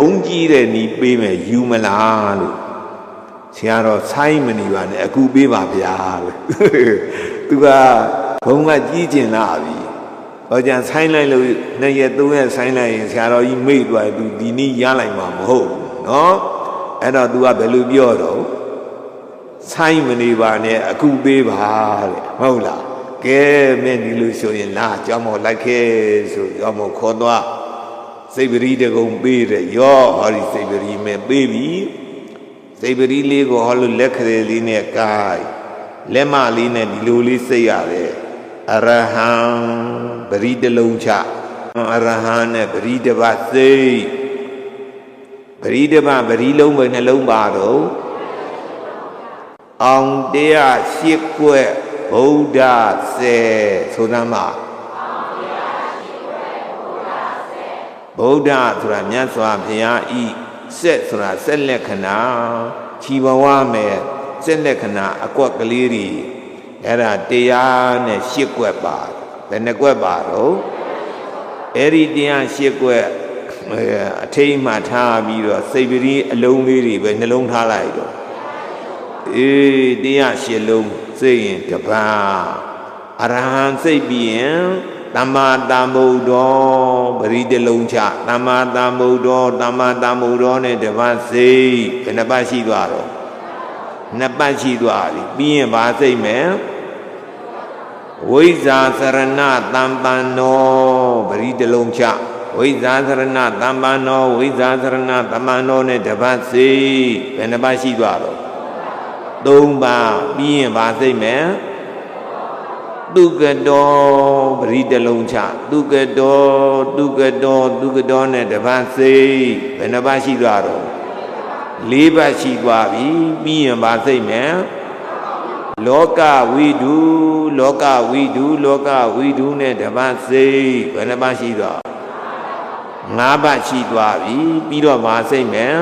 ဘုံကြီးတဲ့နီးပေးမယ်ယူမလားလို့ဆရာတော်ဆိုင်းမနေပါနဲ့အခုပေးပါဗျာလို့သူကဘုံကကြီးကျင်လာပြီဟောကြံဆိုင်းလိုက်လို့နှစ်ရက်သုံးရက်ဆိုင်းလိုက်ရင်ဆရာတော်ကြီးမိတ်သွားသူဒီနီးရလိုက်မှာမဟုတ်နော်အဲ့တော့ तू ကဘယ်လိုပြောတော့ဆိုင်းမနေပါနဲ့အခုပေးပါတဲ့ဟုတ်လားကဲမင်းဒီလိုဆိုရင်လာကြောင်းမလိုက်ခဲ့ဆိုကြောင်းမခေါ်သွား စိတ်ပရိတကုံပေးတယ်ရောဟောဒီစိတ်ပရိမဲပေးပြီစိတ်ပရိလေးကိုဟောလို့လက်ခရေလေးနဲ့ကိုင်လက်မလေးနဲ့ဒီလိုလေးစိတ်ရတယ်အရဟံပရိတလုံးချအရဟံနဲ့ပရိတပတ်စိတ်ပရိတပတ်ပရိလုံးပဲနှလုံးပါတော့အောင်တရားရှိကွက်ဗုဒ္ဓစေဆိုသမ်းပါ ဗုဒ္ဓဆိုတာမြတ်စွာဘုရားဤစက်ဆိုတာစက်လက္ခဏာခြီးဘဝမဲ့စက်လက္ခဏာအကွက်ကလေးတွေအဲ့ဒါတရားနဲ့ရှစ်ကွက်ပါဘယ်နှကွက်ပါတော့အဲ့ဒီတရားရှစ်ကွက်အထိတ်မှထားပြီးတော့စိတ်ပရိအလုံးလေးတွေပဲနှလုံးထားလိုက်တော့အေးတရားရှစ်လုံးစိတ်ရင်တပါးအရဟံစိတ်ပြီးရင် သမ္မာသမ္ဗုဒ္ဓောပရိတလုံးချသမ္မာသမ္ဗုဒ္ဓောသမ္မာသမ္ဗုဒ္ဓောနဲ့တပတ်စိတ်ဘယ်နှပတ်ရှိသွားတော့နှစ်ပတ်ရှိသွားပြီပြီးရင်ဘာစိတ်မယ်ဝိဇာသရဏတမ္ပန္နောပရိတလုံးချဝိဇာသရဏတမ္ပန္နောဝိဇာသရဏတမ္ပန္နောနဲ့တပတ်စိတ်ဘယ်နှပတ်ရှိသွားတော့သုံးပါးပြီးရင်ဗာစိတ်မယ် သူကတော်ပရိတလုံးချသူကတော်သူကတော်သူကတော်နဲ့တပတ်စိတ်ဘယ်နှပတ်ရှိသွားတော့လေးပတ်ရှိသွားပြီပြီးရင်ဗာစိတ်မယ်လောကဝိဒုလောကဝိဒုလောကဝိဒုနဲ့တပတ်စိတ်ဘယ်နှပတ်ရှိသွားငါးပတ်ရှိသွားပြီပြီးတော့ဗာစိတ်မယ်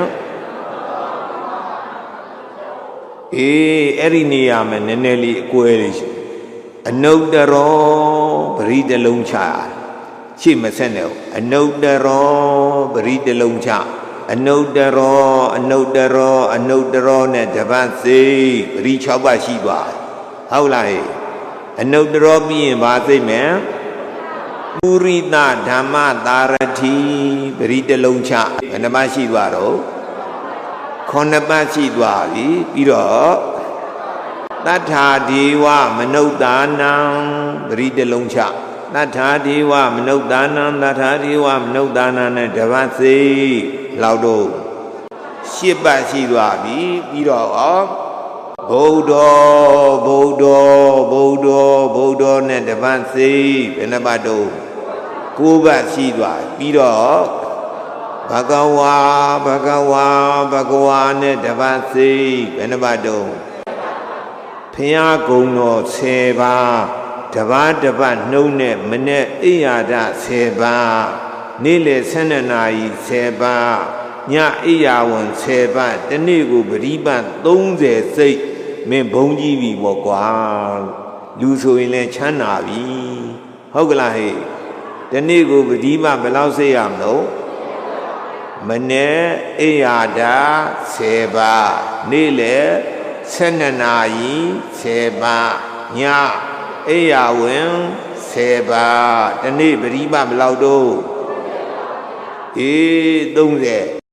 အေးအဲ့ဒီနေရာမှာနည်းနည်းလေးအကွဲလေးရှိ အနုတ္တရောပရိတလုံးချရှေ့မဆက်နဲ့အနုတ္တရောပရိတလုံးချအနုတ္တရောအနုတ္တရောအနုတ္တရောနဲ့တပတ်စိတ်ပရိ6ပါးရှိသွားဟုတ်လားဟဲ့အနုတ္တရောပြီးရင်ဗာသိမယ်ပုရိသဓမ္မသာရတိပရိတလုံးချဘယ်နှပါရှိသွားတော့ခုနှစ်ပတ်ရှိသွားပြီပြီးတော့ တတ္ထာဒေဝမနုဿာနံပရိတလုံးချတတ္ထာဒေဝမနုဿာနံတတ္ထာဒေဝမနုဿာနံနဲ့တပတ်စိလောက်တော့ရှစ်ပတ်ရှိသွားပြီပြီးတော့ဗုဒ္ဓဗုဒ္ဓဗုဒ္ဓဗုဒ္ဓနဲ့တပတ်စိဘယ်နှပတ်တော့ကိုးပတ်ရှိသွားပြီးတော့ဘဂဝါဘဂဝါဘဂဝါနဲ့တပတ်စိဘယ်နှပတ်တော့ ဖျားကုံတော်10ပါးတပတ်တပတ်နှုံးနဲ့မနဲ့အိယာဒ10ပါးနေ့လေ12နာရီ10ပါးညအိယာဝန်10ပါးတနေ့ကိုပရိပတ်30စိတ်မင်းဘုံကြီးပြီပေါ့ကွာလူဆိုရင်လည်းချမ်းသာပြီဟုတ်ကလားဟဲ့တနေ့ကိုပရိပတ်ဘယ်လောက်စိတ်ရမလို့မနေ့အိယာဒ10ပါးနေ့လေ 12နာရီ10ပါးညအိယာဝင်10ပါးတနေ့ပရိပတ်ဘယ်လောက်တော့အေး30